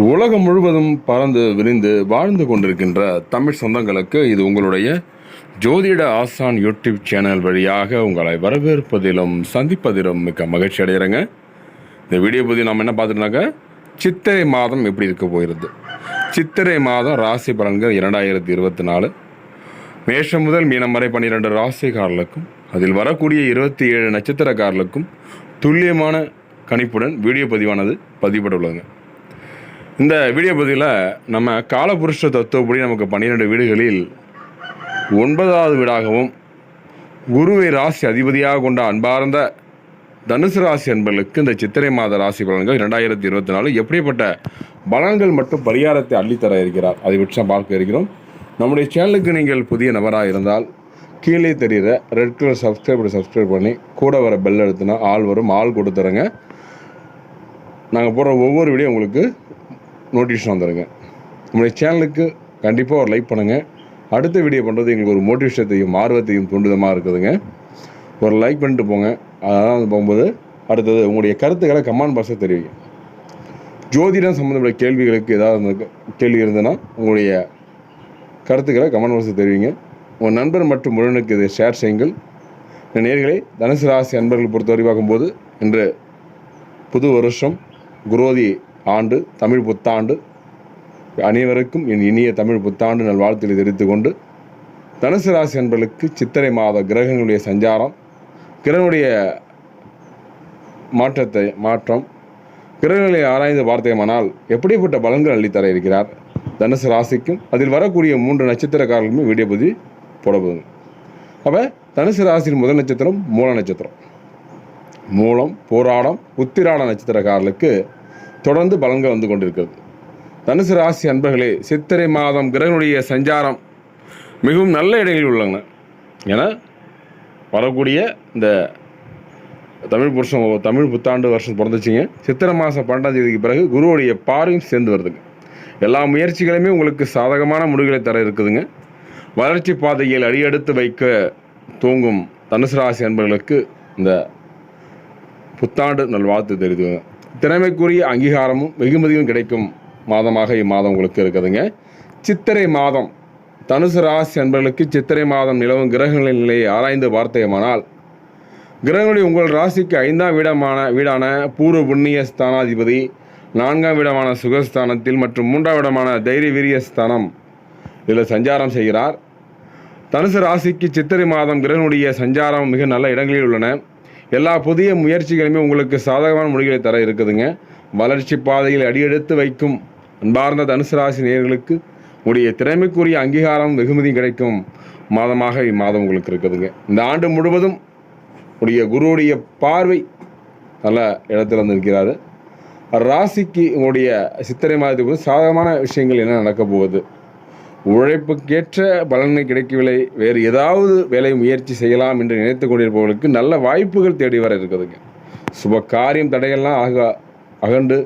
உலகம் முழுவதும் பறந்து விரிந்து வாழ்ந்து கொண்டிருக்கின்ற தமிழ் சொந்தங்களுக்கு இது உங்களுடைய ஜோதிட ஆசான் யூடியூப் சேனல் வழியாக உங்களை வரவேற்பதிலும் சந்திப்பதிலும் மிக்க மகிழ்ச்சி அடைகிறேங்க. இந்த வீடியோ பற்றி நம்ம என்ன பார்த்துட்டோம்னாக்க சித்திரை மாதம் எப்படி இருக்க போகிறது? சித்திரை மாதம் ராசி பலன்கள் இரண்டாயிரத்தி இருபத்தி நாலு. மேஷம் முதல் மீனம் வரை பன்னிரெண்டு ராசிக்காரர்களுக்கும் அதில் வரக்கூடிய இருபத்தி ஏழு நட்சத்திரக்காரர்களுக்கும் துல்லியமான கணிப்புடன் வீடியோ பதிவானது பதிவுபட்டுள்ளதுங்க இந்த வீடியோ பதிவில் நம்ம காலபுருஷ தத்துவப்படி நமக்கு பன்னிரெண்டு வீடுகளில் ஒன்பதாவது வீடாகவும் குருவை ராசி அதிபதியாக கொண்ட அன்பார்ந்த தனுசு ராசி அன்பர்களுக்கு இந்த சித்திரை மாத ராசி பலன்கள் இரண்டாயிரத்தி இருபத்தி நாலு எப்படிப்பட்ட பலன்கள் மற்றும் பரிகாரத்தை அள்ளித்தர இருக்கிறார்? அதை பற்றி பார்க்க இருக்கிறோம். நம்முடைய சேனலுக்கு நீங்கள் புதிய நபராக இருந்தால் கீழே தெரிகிற ரெட் கலர் சப்ஸ்கிரைப் சப்ஸ்கிரைப் பண்ணி கூட வர பெல் எடுத்துனா ஆள் வரும். ஆள் கொடுத்துருங்க நாங்கள் போடுற ஒவ்வொரு வீடியோ உங்களுக்கு நோட்டிஃபிகேஷன் வந்துடுங்க நம்முடைய சேனலுக்கு கண்டிப்பாக ஒரு லைக் பண்ணுங்கள் அடுத்த வீடியோ பண்ணுறது எங்களுக்கு ஒரு மோட்டிவேஷத்தையும் ஆர்வத்தையும் தூண்டுதமாக இருக்குதுங்க. ஒரு லைக் பண்ணிட்டு போங்க. அதெல்லாம் வந்து போகும்போது அடுத்தது உங்களுடைய கருத்துக்களை கமெண்ட் பாக்ஸில் தெரிவிங்க. ஜோதிடம் சம்மந்தப்பட்ட கேள்விகளுக்கு ஏதாவது இருந்த- கேள்வி இருந்ததுன்னா உங்களுடைய கருத்துக்களை கமெண்ட் பாக்ஸில் தெரிவிங்க. உங்கள் நண்பர் மற்றும் உறவினருக்கு இதை ஷேர் செய்யுங்கள். இந்த நேர்களை தனுசு ராசி அன்பர்கள் பொறுத்தவரை பார்க்கும்போது இன்று புது வருஷம் குரோதி ஆண்டு தமிழ் புத்தாண்டு. அனைவருக்கும் என் இனிய தமிழ் புத்தாண்டு நல்வாழ்த்துக்களை தெரிவித்து கொண்டு தனுசு ராசி அன்பர்களுக்கு சித்திரை மாத கிரகங்களுடைய சஞ்சாரம் கிரகனுடைய மாற்றத்தை மாற்றம் கிரகங்களை ஆராய்ந்து பார்த்தேமானால் எப்படிப்பட்ட பலன்கள் அள்ளித்தர இருக்கிறார்? தனுசு ராசிக்கும் அதில் வரக்கூடிய மூன்று நட்சத்திரக்காரர்களுமே வீடியோ பதிவு போடப்படுங்க அப்போ தனுசு ராசியின் முதல் நட்சத்திரம் மூல நட்சத்திரம். மூலம் போராடம் உத்திராட நட்சத்திரக்காரர்களுக்கு தொடர்ந்து பலன்கள் வந்து கொண்டிருக்கிறது. தனுசு ராசி அன்பர்களே சித்திரை மாதம் கிரகனுடைய சஞ்சாரம் மிகவும் நல்ல இடங்களில் உள்ளங்க ஏன்னா வரக்கூடிய இந்த தமிழ் புருஷன் தமிழ் புத்தாண்டு வருஷம் பிறந்துச்சிங்க. சித்திரை மாதம் பன்னெண்டாம் தேதிக்கு பிறகு குருவுடைய பார்வையும் சேர்ந்து வருதுங்க. எல்லா முயற்சிகளுமே உங்களுக்கு சாதகமான முடிவுகளை தர இருக்குதுங்க. வளர்ச்சி பாதையில் அடியெடுத்து வைக்க தூங்கும் தனுசு ராசி அன்பர்களுக்கு இந்த புத்தாண்டு நல்வாழ்த்து தெரிவித்துங்க திறமைக்குரிய அங்கீகாரமும் வெகுமதியும் கிடைக்கும் மாதமாக இம்மாதம் உங்களுக்கு இருக்குதுங்க. சித்திரை மாதம் தனுசு ராசி அன்பர்களுக்கு சித்திரை மாதம் நிலவும் கிரகங்களின் நிலையை ஆராய்ந்து பார்த்தேமானால் கிரகங்களுடைய உங்கள் ராசிக்கு ஐந்தாம் வீடமான வீடான பூர்வ புண்ணிய ஸ்தானாதிபதி நான்காம் வீடமான சுகஸ்தானத்தில் மற்றும் மூன்றாம் இடமான தைரிய வீரிய ஸ்தானம் இதில் சஞ்சாரம் செய்கிறார். தனுசு ராசிக்கு சித்திரை மாதம் கிரகனுடைய சஞ்சாரம் மிக நல்ல இடங்களில் உள்ளன. எல்லா புதிய முயற்சிகளுமே உங்களுக்கு சாதகமான முடிவுகளை தர இருக்குதுங்க. வளர்ச்சி பாதையில் அடியெடுத்து வைக்கும் அன்பார்ந்த தனுசு ராசி நேர்களுக்கு உடைய திறமைக்குரிய அங்கீகாரம் வெகுமதி கிடைக்கும். மாதமாக இம்மாதம் உங்களுக்கு இருக்குதுங்க. இந்த ஆண்டு முழுவதும் உடைய குருவுடைய பார்வை நல்ல இடத்துல வந்திருக்கிறார். ராசிக்கு உங்களுடைய சித்திரை மாதத்துக்கு சாதகமான விஷயங்கள் என்ன நடக்க போகுது? உழைப்புக்கேற்ற பலனை கிடைக்கவில்லை. வேறு ஏதாவது வேலை முயற்சி செய்யலாம் என்று நினைத்து கொண்டிருப்பவர்களுக்கு நல்ல வாய்ப்புகள் தேடி வர இருக்குதுங்க சுப காரியம் தடைகள்லாம் ஆக அகண்டு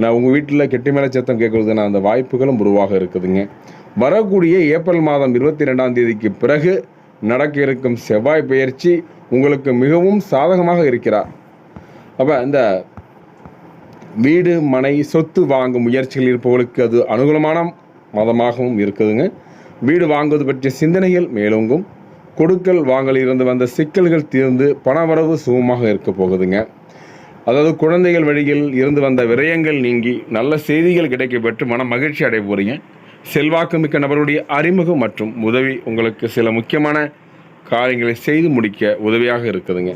நான் உங்கள் வீட்டில் கெட்டி மேலே சத்தம் கேட்குறதுனா அந்த வாய்ப்புகளும் உருவாக இருக்குதுங்க. வரக்கூடிய ஏப்ரல் மாதம் இருபத்தி ரெண்டாம் தேதிக்கு பிறகு நடக்க இருக்கும் செவ்வாய் பயிற்சி உங்களுக்கு மிகவும் சாதகமாக இருக்கிறார் அப்போ இந்த வீடு மனை சொத்து வாங்கும் முயற்சிகள் இருப்பவர்களுக்கு அது அனுகூலமான மதமாகவும் இருக்குதுங்க. வீடு வாங்குவது பற்றிய சிந்தனைகள் மேலோங்கும். கொடுக்கல் வாங்கலிருந்து வந்த சிக்கல்கள் தீர்ந்து பணவரவு சுகமாக இருக்க போகுதுங்க. அதாவது குழந்தைகள் வழியில் இருந்து வந்த விரயங்கள் நீங்கி நல்ல செய்திகள் கிடைக்க பெற்று மன மகிழ்ச்சி அடைய போறீங்க. செல்வாக்கு மிக்க நபருடைய அறிமுகம் மற்றும் உதவி உங்களுக்கு சில முக்கியமான காரியங்களை செய்து முடிக்க உதவியாக இருக்குதுங்க.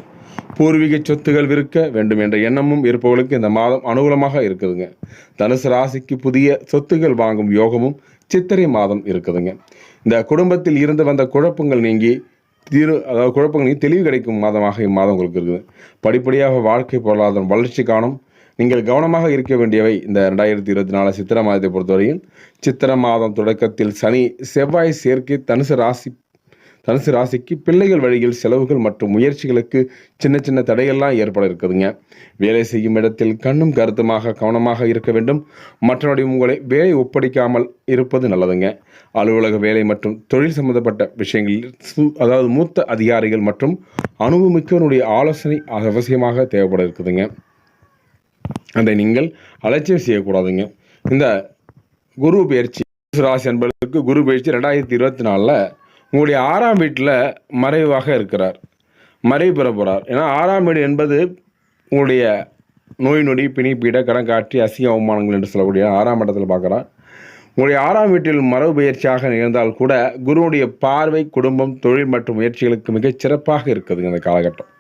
பூர்வீக சொத்துகள் விற்க வேண்டும் என்ற எண்ணமும் இருப்பவர்களுக்கு இந்த மாதம் அனுகூலமாக இருக்குதுங்க. தனுசு ராசிக்கு புதிய சொத்துகள் வாங்கும் யோகமும் சித்திரை மாதம் இருக்குதுங்க. இந்த குடும்பத்தில் இருந்து வந்த குழப்பங்கள் நீங்கி தீரு அதாவது குழப்பங்கள் நீங்கி தெளிவு கிடைக்கும் மாதமாக இம்மாதம் உங்களுக்கு இருக்குது. படிப்படியாக வாழ்க்கை பொருளாதாரம் வளர்ச்சி காணும். நீங்கள் கவனமாக இருக்க வேண்டியவை இந்த ரெண்டாயிரத்தி இருபத்தி நாலு சித்திரை மாதத்தை பொறுத்தவரையில் சித்திரை மாதம் தொடக்கத்தில் சனி செவ்வாய் சேர்க்கை தனுசு ராசி தனுசு ராசிக்கு பிள்ளைகள் வழியில் செலவுகள் மற்றும் முயற்சிகளுக்கு சின்ன சின்ன தடைகள்லாம் ஏற்பட இருக்குதுங்க. வேலை செய்யும் இடத்தில் கண்ணும் கருத்துமாக கவனமாக இருக்க வேண்டும். மற்றவருடைய உங்களை வேலை ஒப்படைக்காமல் இருப்பது நல்லதுங்க. அலுவலக வேலை மற்றும் தொழில் சம்பந்தப்பட்ட விஷயங்களில் சு- அதாவது மூத்த அதிகாரிகள் மற்றும் அனுபவமிக்கவனுடைய ஆலோசனை அவசியமாக தேவைப்பட இருக்குதுங்க. அதை நீங்கள் அலட்சியம் செய்யக்கூடாதுங்க. இந்த குரு பயிற்சி ராசி என்பதற்கு குரு பயிற்சி ரெண்டாயிரத்தி இருபத்தி நாலில் உங்களுடைய ஆறாம் வீட்டில் மறைவாக இருக்கிறார். மறைவு பெற போகிறார் ஏன்னா ஆறாம் வீடு என்பது உங்களுடைய நோய் நொடி பிணிப்பீட கடன் காட்சி அசிங்க அவமானங்கள் என்று சொல்லக்கூடிய ஆறாம் இடத்தில் பார்க்குறார். உங்களுடைய ஆறாம் வீட்டில் மரபு பயிற்சியாக நிகழ்ந்தால் கூட குருவுடைய பார்வை குடும்பம் தொழில் மற்றும் முயற்சிகளுக்கு மிகச் சிறப்பாக இருக்குதுங்க இந்த காலகட்டம்.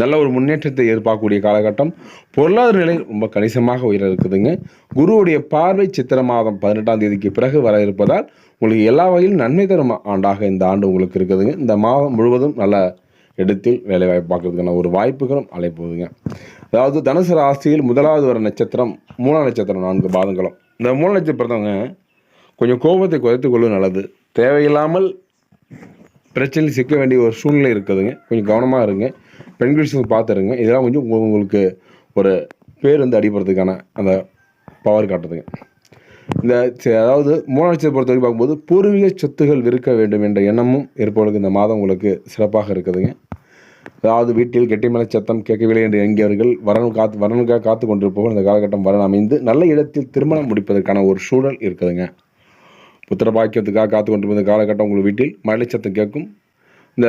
நல்ல ஒரு முன்னேற்றத்தை எதிர்பார்க்கக்கூடிய காலகட்டம். பொருளாதார நிலை ரொம்ப கணிசமாக உயர இருக்குதுங்க குருவுடைய பார்வை சித்திர மாதம் பதினெட்டாம் தேதிக்கு பிறகு வர இருப்பதால் உங்களுக்கு எல்லா வகையிலும் நன்மை தரும் ஆண்டாக இந்த ஆண்டு உங்களுக்கு இருக்குதுங்க. இந்த மாதம் முழுவதும் நல்ல இடத்தில் வேலை வாய்ப்பு பார்க்கறதுக்கான ஒரு வாய்ப்புகளும் அலைப்போகுதுங்க அதாவது தனுசு ராசியில் முதலாவது வர நட்சத்திரம் மூல நட்சத்திரம் நான்கு பாதங்களும். இந்த மூல நட்சத்திரத்தவங்க கொஞ்சம் கோபத்தை குறைத்து கொள்வது நல்லது. தேவையில்லாமல் பிரச்சனையில் சிக்க வேண்டிய ஒரு சூழ்நிலை இருக்குதுங்க. கொஞ்சம் கவனமாக இருங்க. பெண்கள் விஷயம் பார்த்துருங்க. இதெல்லாம் கொஞ்சம் உங்களுக்கு ஒரு பேர் வந்து அடிபடுறதுக்கான அந்த பவர் காட்டுதுங்க. இந்த அதாவது மூணாம் பொறுத்த வரைக்கும் பார்க்கும்போது பூர்வீக சொத்துகள் விற்க வேண்டும் என்ற எண்ணமும் இருப்பவர்களுக்கு இந்த மாதம் உங்களுக்கு சிறப்பாக இருக்குதுங்க. அதாவது வீட்டில் கெட்டிமலை சத்தம் கேட்கவில்லை என்று எங்கியவர்கள் வரணும் காத்து வரனுக்காக காத்து கொண்டிருப்பவர்கள் இந்த காலகட்டம் வரன் அமைந்து நல்ல இடத்தில் திருமணம் முடிப்பதற்கான ஒரு சூழல் இருக்குதுங்க. புத்திர பாக்கியத்துக்காக காத்து இந்த காலகட்டம் உங்கள் வீட்டில் மழை சத்தம் கேட்கும். இந்த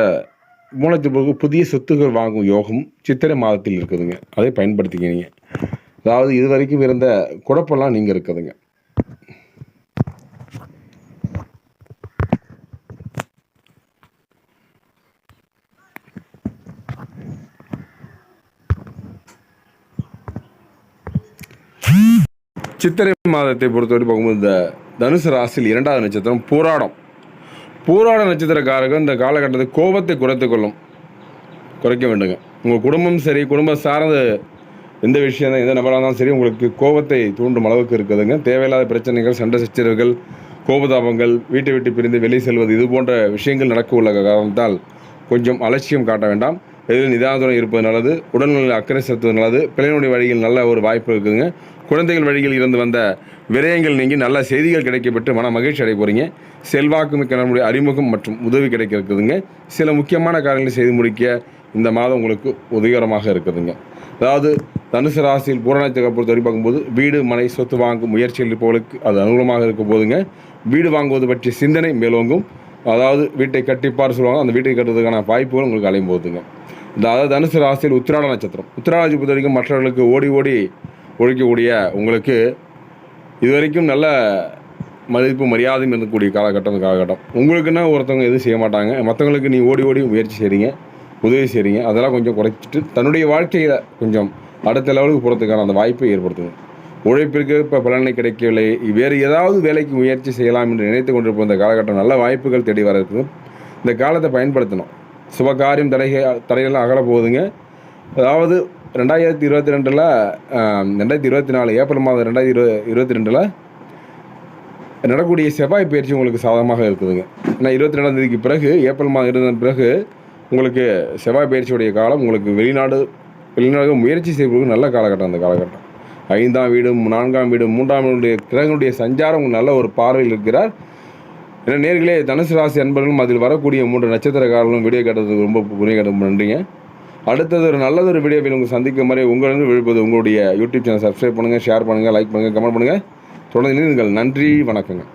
மூலத்திற்கு புதிய சொத்துக்கள் வாங்கும் யோகம் சித்திரை மாதத்தில் இருக்குதுங்க. அதை பயன்படுத்திக்கிறீங்க அதாவது இது வரைக்கும் இருந்த குழப்பம்லாம் நீங்கள் இருக்குதுங்க. சித்திரை மாதத்தை பொறுத்தவரை பார்க்கும்போது இந்த தனுசு ராசியில் இரண்டாவது நட்சத்திரம் போராடம். பூராட நட்சத்திரக்காரர்கள் இந்த காலகட்டத்தில் கோபத்தை குறைத்து கொள்ளும். குறைக்க வேண்டுங்க. உங்கள் குடும்பம் சரி குடும்பம் சார்ந்த எந்த விஷயம் தான் எந்த நபராக இருந்தாலும் சரி உங்களுக்கு கோபத்தை தூண்டும் அளவுக்கு இருக்குதுங்க. தேவையில்லாத பிரச்சனைகள் சண்டை சச்சரவுகள் கோபதாபங்கள் வீட்டை விட்டு பிரிந்து வெளியே செல்வது இது போன்ற விஷயங்கள் நடக்க உள்ள காரணத்தால் கொஞ்சம் அலட்சியம் காட்ட வேண்டாம். எதில் நிதானத்துடன் இருப்பது நல்லது உடல்நிலை அக்கறை செலுத்துவது நல்லது பிள்ளையினுடைய வழியில் நல்ல ஒரு வாய்ப்பு இருக்குதுங்க. குழந்தைகள் வழியில் இருந்து வந்த விரயங்கள் நீங்கி நல்ல செய்திகள் கிடைக்கப்பட்டு மன மகிழ்ச்சி அடைய போகிறீங்க செல்வாக்கு மிக்க நம்முடைய அறிமுகம் மற்றும் உதவி கிடைக்க இருக்குதுங்க சில முக்கியமான காரியங்களை செய்து முடிக்க இந்த மாதம் உங்களுக்கு உதவிகரமாக இருக்குதுங்க. அதாவது தனுசு ராசியில் பூரணத்தை பொறுத்த வரை பார்க்கும்போது வீடு மனை சொத்து வாங்கும் முயற்சியில் இருப்பவர்களுக்கு அது அனுகூலமாக இருக்க போதுங்க. வீடு வாங்குவது பற்றிய சிந்தனை மேலோங்கும். அதாவது வீட்டை கட்டிப்பார் சொல்லுவாங்க. அந்த வீட்டை கட்டுறதுக்கான வாய்ப்புகள் உங்களுக்கு அலையும் போதுங்க. அதாவது தனுசு ராசியில் உத்திராட நட்சத்திரம். உத்திராட நட்சத்திரம் பொறுத்த வரைக்கும் மற்றவர்களுக்கு ஓடி ஓடி ஒழிக்கக்கூடிய உங்களுக்கு இது வரைக்கும் நல்ல மதிப்பு மரியாதையும் இருக்கக்கூடிய காலகட்டம் இந்த காலகட்டம். உங்களுக்குன்னா ஒருத்தவங்க எதுவும் செய்ய மாட்டாங்க. மற்றவங்களுக்கு நீ ஓடி ஓடி முயற்சி செய்கிறீங்க உதவி செய்கிறீங்க அதெல்லாம் கொஞ்சம் குறைச்சிட்டு தன்னுடைய வாழ்க்கையில் கொஞ்சம் அடுத்த லெவலுக்கு போகிறதுக்கான அந்த வாய்ப்பை ஏற்படுத்துங்க. உழைப்பிற்கு இப்போ பலனை கிடைக்கவில்லை. வேறு ஏதாவது வேலைக்கு முயற்சி செய்யலாம் என்று நினைத்து கொண்டிருப்போம். இந்த காலகட்டம் நல்ல வாய்ப்புகள் தேடி வர இருக்குது. இந்த காலத்தை பயன்படுத்தணும். சுபகாரியம் தடை தடையெல்லாம் அகல போகுதுங்க. அதாவது ரெண்டாயிரத்தி இருபத்தி ரெண்டில் ரெண்டாயிரத்தி இருபத்தி நாலு ஏப்ரல் மாதம் ரெண்டாயிரத்தி இரு இருபத்தி ரெண்டில் நடக்கூடிய செவ்வாய் பயிற்சி உங்களுக்கு சாதகமாக இருக்குதுங்க. ஏன்னா இருபத்தி ரெண்டாம் தேதிக்கு பிறகு ஏப்ரல் மாதம் இருந்த பிறகு உங்களுக்கு செவ்வாய் பயிற்சியுடைய காலம் உங்களுக்கு வெளிநாடு வெளிநாடு முயற்சி செய்வதற்கு நல்ல காலகட்டம் அந்த காலகட்டம். ஐந்தாம் வீடு நான்காம் வீடு மூன்றாம் வீடுடைய கிரகங்களுடைய சஞ்சாரம் நல்ல ஒரு பார்வையில் இருக்கிறார். ஏன்னா நேர்களே தனுசு ராசி அன்பர்களும் அதில் வரக்கூடிய மூன்று நட்சத்திரக்காரர்களும் வீடியோ கேட்டதுக்கு ரொம்ப புரிய கேட்ட நன்றிங்க. அடுத்தது ஒரு நல்லதொரு வீடியோவில் உங்கள் சந்திக்கும் மாதிரி உங்களிருந்து விழுப்பது உங்களுடைய யூடியூப் சேனல் சப்ஸ்கிரைப் பண்ணுங்கள் ஷேர் பண்ணுங்கள் லைக் பண்ணுங்கள் கமெண்ட் பண்ணுங்கள் தொடர்ந்து நீங்கள் நன்றி வணக்கங்க.